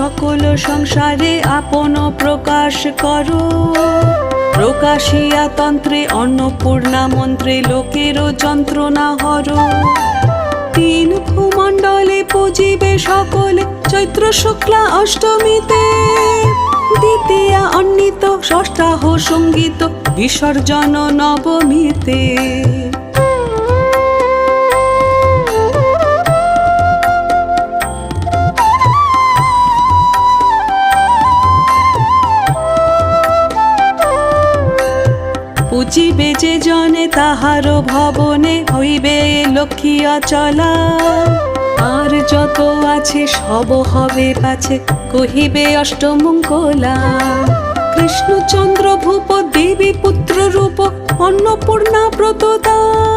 সকল সংসারে আপন প্রকাশ করো। প্রকাশিয়া তন্ত্রে, অন্নপূর্ণা মন্ত্রে লোকেরও যন্ত্রণা হর। তিন ভূমণ্ডলে পুজিবে সকলে, চৈত্র শুক্লা অষ্টমীতে। দ্বিতীয়া অন্বিত, ষষ্ঠাহ সংগীত, বিসর্জন নবমীতে। পুজিবে যে জনে তাহার ভবনে হইবে লক্ষ্মী অচলা। আর যত আছে সব হবে পাছে, কহিবে অষ্টমঙ্গলা। কৃষ্ণচন্দ্র ভূপ, দেবী পুত্র রূপ, অন্নপূর্ণা ব্রত দাস